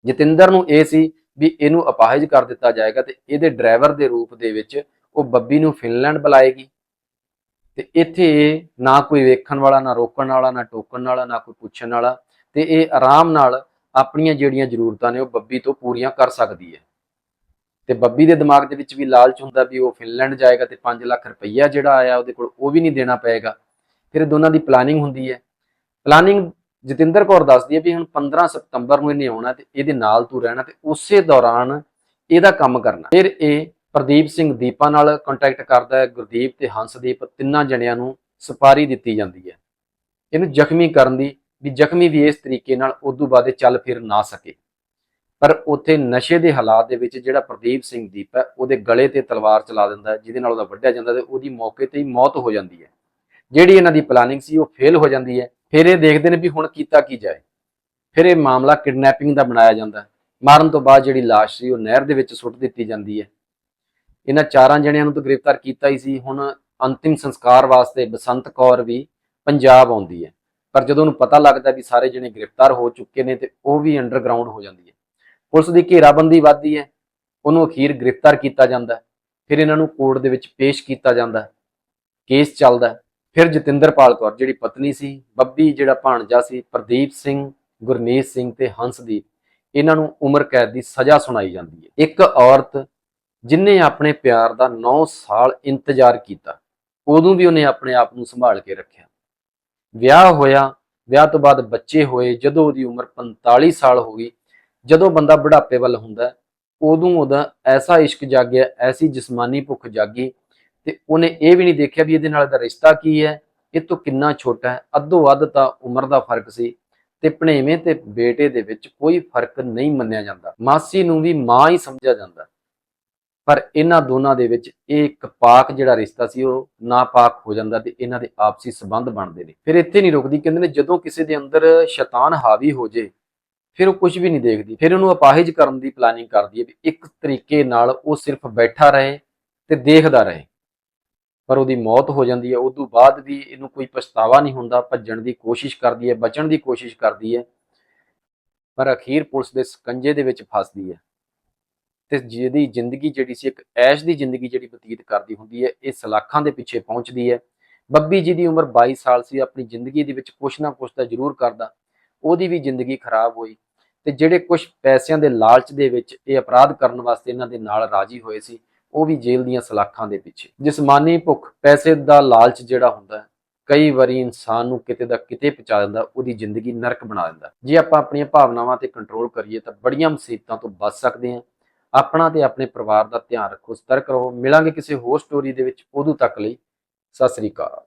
ਜਤਿੰਦਰ ਨੂੰ ਇਹ ਸੀ ਵੀ ਇਹਨੂੰ ਅਪਾਹਜ ਕਰ ਦਿੱਤਾ ਜਾਏਗਾ ਤੇ ਇਹਦੇ ਡਰਾਈਵਰ ਦੇ ਰੂਪ ਦੇ ਵਿੱਚ ਉਹ ਬੱਬੀ ਨੂੰ ਫਿਨਲੈਂਡ ਬੁਲਾਏਗੀ। ਤੇ ਇੱਥੇ ਨਾ ਕੋਈ ਵੇਖਣ ਵਾਲਾ, ਨਾ ਰੋਕਣ ਵਾਲਾ, ਨਾ ਟੋਕਣ ਵਾਲਾ, ਨਾ ਕੋਈ ਪੁੱਛਣ ਵਾਲਾ ਤੇ ਇਹ ਆਰਾਮ ਨਾਲ ਆਪਣੀਆਂ ਜਿਹੜੀਆਂ ਜ਼ਰੂਰਤਾਂ ਨੇ ਉਹ ਬੱਬੀ ਤੋਂ ਪੂਰੀਆਂ ਕਰ ਸਕਦੀ ਹੈ। ਤੇ ਬੱਬੀ ਦੇ ਦਿਮਾਗ ਦੇ ਵਿੱਚ ਵੀ ਲਾਲਚ ਹੁੰਦਾ ਵੀ ਉਹ ਫਿਨਲੈਂਡ ਜਾਏਗਾ ਤੇ 5 ਲੱਖ ਰੁਪਈਆ ਜਿਹੜਾ ਆਇਆ ਉਹਦੇ ਕੋਲ ਉਹ ਵੀ ਨਹੀਂ ਦੇਣਾ ਪਏਗਾ। ਫਿਰ ਦੋਨਾਂ ਦੀ ਪਲਾਨਿੰਗ ਹੁੰਦੀ ਹੈ। ਪਲਾਨਿੰਗ ਜਤਿੰਦਰ ਕੌਰ ਦੱਸਦੀ ਹੈ ਵੀ ਹੁਣ 15 ਸਤੰਬਰ ਨੂੰ ਇਹਨੇ ਆਉਣਾ ਤੇ ਇਹਦੇ ਨਾਲ ਤੂੰ ਰਹਿਣਾ ਤੇ ਉਸੇ ਦੌਰਾਨ ਇਹਦਾ ਕੰਮ ਕਰਨਾ। ਫਿਰ ਇਹ ਪ੍ਰਦੀਪ ਸਿੰਘ ਦੀਪਾ ਨਾਲ ਕੰਟੈਕਟ ਕਰਦਾ ਹੈ, ਗੁਰਦੀਪ ਤੇ ਹੰਸਦੀਪ, ਤਿੰਨਾਂ ਜਣਿਆਂ ਨੂੰ ਸਪਾਰੀ ਦਿੱਤੀ ਜਾਂਦੀ ਹੈ। ਇਹਨੂੰ ਜ਼ਖਮੀ ਕਰਨ ਦੀ, ਵੀ ਜ਼ਖਮੀ ਵੀ ਇਸ ਤਰੀਕੇ ਨਾਲ ਉਦੋਂ ਬਾਅਦ ਇਹ ਚੱਲ ਫਿਰ ਨਾ ਸਕੇ। ਪਰ ਉੱਥੇ ਨਸ਼ੇ ਦੇ ਹਾਲਾਤ ਦੇ ਵਿੱਚ ਜਿਹੜਾ ਪ੍ਰਦੀਪ ਸਿੰਘ ਦੀਪ ਹੈ, ਉਹਦੇ ਗਲੇ ਤੇ ਤਲਵਾਰ ਚਲਾ ਦਿੰਦਾ ਹੈ, ਜਿਹਦੇ ਨਾਲ ਉਹਦਾ ਵੱਢਿਆ ਜਾਂਦਾ ਤੇ ਉਹਦੀ ਮੌਕੇ ਤੇ ਹੀ ਮੌਤ ਹੋ ਜਾਂਦੀ ਹੈ। ਜਿਹੜੀ ਇਹਨਾਂ ਦੀ ਪਲਾਨਿੰਗ ਸੀ ਉਹ ਫੇਲ ਹੋ ਜਾਂਦੀ ਹੈ। ਫਿਰ ਇਹ ਦੇਖਦੇ ਨੇ ਵੀ ਹੁਣ ਕੀਤਾ ਕੀ ਜਾਏ। ਫਿਰ ਇਹ ਮਾਮਲਾ ਕਿਡਨੈਪਿੰਗ ਦਾ ਬਣਾਇਆ ਜਾਂਦਾ। ਮਾਰਨ ਤੋਂ ਬਾਅਦ ਜਿਹੜੀ ਲਾਸ਼ ਸੀ, ਉਹ ਨਹਿਰ ਦੇ ਵਿੱਚ ਸੁੱਟ ਦਿੱਤੀ ਜਾਂਦੀ ਹੈ। ਇਹਨਾਂ ਚਾਰਾਂ ਜਣਿਆਂ ਨੂੰ ਤਾਂ ਗ੍ਰਿਫਤਾਰ ਕੀਤਾ ਹੀ ਸੀ। ਹੁਣ ਅੰਤਿਮ ਸੰਸਕਾਰ ਵਾਸਤੇ ਬਸੰਤ ਕੌਰ ਵੀ ਪੰਜਾਬ ਆਉਂਦੀ ਹੈ। ਪਰ ਜਦੋਂ ਉਹਨੂੰ ਪਤਾ ਲੱਗਦਾ ਵੀ ਸਾਰੇ ਜਣੇ ਗ੍ਰਿਫਤਾਰ ਹੋ ਚੁੱਕੇ ਨੇ, ਤੇ ਉਹ ਵੀ ਅੰਡਰਗਰਾਉਂਡ ਹੋ ਜਾਂਦੀ ਹੈ। ਪੁਲਿਸ ਦੀ ਘੇਰਾਬੰਦੀ ਵੱਧਦੀ ਹੈ। ਉਹਨੂੰ ਅਖੀਰ ਗ੍ਰਿਫਤਾਰ ਕੀਤਾ ਜਾਂਦਾ। ਫਿਰ ਇਹਨਾਂ ਨੂੰ ਕੋਰਟ ਦੇ ਵਿੱਚ ਪੇਸ਼ ਕੀਤਾ ਜਾਂਦਾ। ਕੇਸ ਚੱਲਦਾ। ਫਿਰ ਜਤਿੰਦਰਪਾਲ ਕੌਰ, ਜਿਹੜੀ ਪਤਨੀ ਸੀ, ਬੱਬੀ, ਜਿਹੜਾ ਭਾਣਜਾ ਸੀ, ਪ੍ਰਦੀਪ ਸਿੰਘ, ਗੁਰਨੀਤ ਸਿੰਘ ਤੇ ਹੰਸਦੀਪ, ਇਹਨਾਂ ਨੂੰ ਉਮਰ ਕੈਦ ਦੀ ਸਜ਼ਾ ਸੁਣਾਈ ਜਾਂਦੀ ਹੈ। ਇੱਕ ਔਰਤ ਜਿਨੇ ਆਪਣੇ ਪਿਆਰ ਦਾ 9 ਸਾਲ ਇੰਤਜ਼ਾਰ ਕੀਤਾ, ਉਦੋਂ ਵੀ ਉਹਨੇ ਆਪਣੇ ਆਪ ਨੂੰ ਸੰਭਾਲ ਕੇ ਰੱਖਿਆ। ਵਿਆਹ ਹੋਇਆ, ਵਿਆਹ ਤੋਂ ਬਾਅਦ ਬੱਚੇ ਹੋਏ, ਜਦੋਂ ਉਹਦੀ ਉਮਰ 45 ਸਾਲ ਹੋ ਗਈ, ਜਦੋਂ ਬੰਦਾ ਬੁਢਾਪੇ ਵੱਲ ਹੁੰਦਾ, ਉਦੋਂ ਉਹਦਾ ਐਸਾ ਇਸ਼ਕ ਜਾਗਿਆ, ਐਸੀ ਜਿਸਮਾਨੀ ਭੁੱਖ ਜਾਗੀ ਤੇ ਉਹਨੇ ਇਹ ਵੀ ਨਹੀਂ ਦੇਖਿਆ ਵੀ ਇਹਦੇ ਨਾਲ ਦਾ ਰਿਸ਼ਤਾ ਕੀ ਹੈ, ਇਹ ਤੋਂ ਕਿੰਨਾ ਛੋਟਾ ਹੈ, ਅੱਧੋ ਅੱਧ ਤਾਂ ਉਮਰ ਦਾ ਫ਼ਰਕ ਸੀ ਤੇ ਭਣੇਵੇਂ ਤੇ ਬੇਟੇ ਦੇ ਵਿੱਚ ਕੋਈ ਫ਼ਰਕ ਨਹੀਂ ਮੰਨਿਆ ਜਾਂਦਾ, ਮਾਸੀ ਨੂੰ ਵੀ ਮਾਂ ਹੀ ਸਮਝਿਆ ਜਾਂਦਾ। ਪਰ ਇਹਨਾਂ ਦੋਨਾਂ ਦੇ ਵਿੱਚ ਇਹ ਇੱਕ ਪਾਕ ਜਿਹੜਾ ਰਿਸ਼ਤਾ ਸੀ ਉਹ ਨਾਪਾਕ ਹੋ ਜਾਂਦਾ ਤੇ ਇਹਨਾਂ ਦੇ ਆਪਸੀ ਸਬੰਧ ਬਣਦੇ ਨੇ। ਫਿਰ ਇੱਥੇ ਨਹੀਂ ਰੁਕਦੀ, ਕਹਿੰਦੇ ਨੇ ਜਦੋਂ ਕਿਸੇ ਦੇ ਅੰਦਰ ਸ਼ੈਤਾਨ ਹਾਵੀ ਹੋ ਜੇ, ਫਿਰ ਉਹ ਕੁਝ ਵੀ ਨਹੀਂ ਦੇਖਦੀ, ਫਿਰ ਉਹਨੂੰ ਅਪਾਹਿਜ ਕਰਨ ਦੀ ਪਲਾਨਿੰਗ ਕਰਦੀ ਹੈ ਵੀ ਇੱਕ ਤਰੀਕੇ ਨਾਲ ਉਹ ਸਿਰਫ ਬੈਠਾ ਰਹੇ ਤੇ ਦੇਖਦਾ ਰਹੇ। ਪਰ ਉਹਦੀ ਮੌਤ ਹੋ ਜਾਂਦੀ ਹੈ ਉਸ ਤੋਂ ਬਾਅਦ ਵੀ ਇਹਨੂੰ ਕੋਈ ਪਛਤਾਵਾ ਨਹੀਂ ਹੁੰਦਾ, ਭੱਜਣ ਦੀ ਕੋਸ਼ਿਸ਼ ਕਰਦੀ ਹੈ, ਬਚਣ ਦੀ ਕੋਸ਼ਿਸ਼ ਕਰਦੀ ਹੈ। ਪਰ ਅਖੀਰ ਪੁਲਿਸ ਦੇ ਸਕੰਜੇ ਦੇ ਵਿੱਚ ਫਸਦੀ ਹੈ। ਤੇ ਜਿਹਦੀ ਜ਼ਿੰਦਗੀ ਜਿਹੜੀ ਸੀ, ਇੱਕ ਐਸ਼ ਦੀ ਜ਼ਿੰਦਗੀ ਜਿਹੜੀ ਬਤੀਤ ਕਰਦੀ ਹੁੰਦੀ ਹੈ, ਇਹ ਸਲਾਖਾਂ ਦੇ ਪਿੱਛੇ ਪਹੁੰਚਦੀ ਹੈ। ਬੱਬੀ ਜੀ ਦੀ ਉਮਰ 22 ਸਾਲ ਸੀ, ਆਪਣੀ ਜ਼ਿੰਦਗੀ ਦੇ ਵਿੱਚ ਕੁਛ ਨਾ ਕੁਛ ਤਾਂ ਜ਼ਰੂਰ ਕਰਦਾ। ਉਹਦੀ ਵੀ ਜ਼ਿੰਦਗੀ ਖਰਾਬ ਹੋਈ ਤੇ ਜਿਹੜੇ ਕੁਝ ਪੈਸਿਆਂ ਦੇ ਲਾਲਚ ਦੇ ਵਿੱਚ ਇਹ ਅਪਰਾਧ ਕਰਨ ਵਾਸਤੇ ਇਹਨਾਂ ਦੇ ਨਾਲ ਰਾਜੀ ਹੋਏ ਸੀ ਉਹ ਵੀ ਜੇਲ੍ਹ ਦੀਆਂ ਸਲਾਖਾਂ ਦੇ ਪਿੱਛੇ। ਜਿਸਮਾਨੀ ਭੁੱਖ ਪੈਸੇ ਦਾ ਲਾਲਚ ਜਿਹੜਾ ਹੁੰਦਾ ਹੈ, ਕਈ ਵਾਰੀ ਇਨਸਾਨ ਨੂੰ ਕਿਤੇ ਦਾ ਕਿਤੇ ਪਹੁੰਚਾ ਦਿੰਦਾ ਉਹਦੀ ਜ਼ਿੰਦਗੀ ਨਰਕ ਬਣਾ ਦਿੰਦਾ। ਜੇ ਆਪਾਂ ਆਪਣੀਆਂ ਭਾਵਨਾਵਾਂ ਤੇ ਕੰਟਰੋਲ ਕਰੀਏ ਤਾਂ ਬੜੀਆਂ ਮੁਸੀਬਤਾਂ ਤੋਂ ਬਚ ਸਕਦੇ ਹਾਂ। ਆਪਣਾ ਤੇ ਆਪਣੇ ਪਰਿਵਾਰ ਦਾ ਧਿਆਨ ਰੱਖੋ ਸਤਰਕ ਰਹੋ। ਮਿਲਾਂਗੇ ਕਿਸੇ ਹੋਰ ਸਟੋਰੀ ਦੇ ਵਿੱਚ। ਉਦੋਂ ਤੱਕ ਲਈ ਸਤਿ ਸ੍ਰੀ ਅਕਾਲ।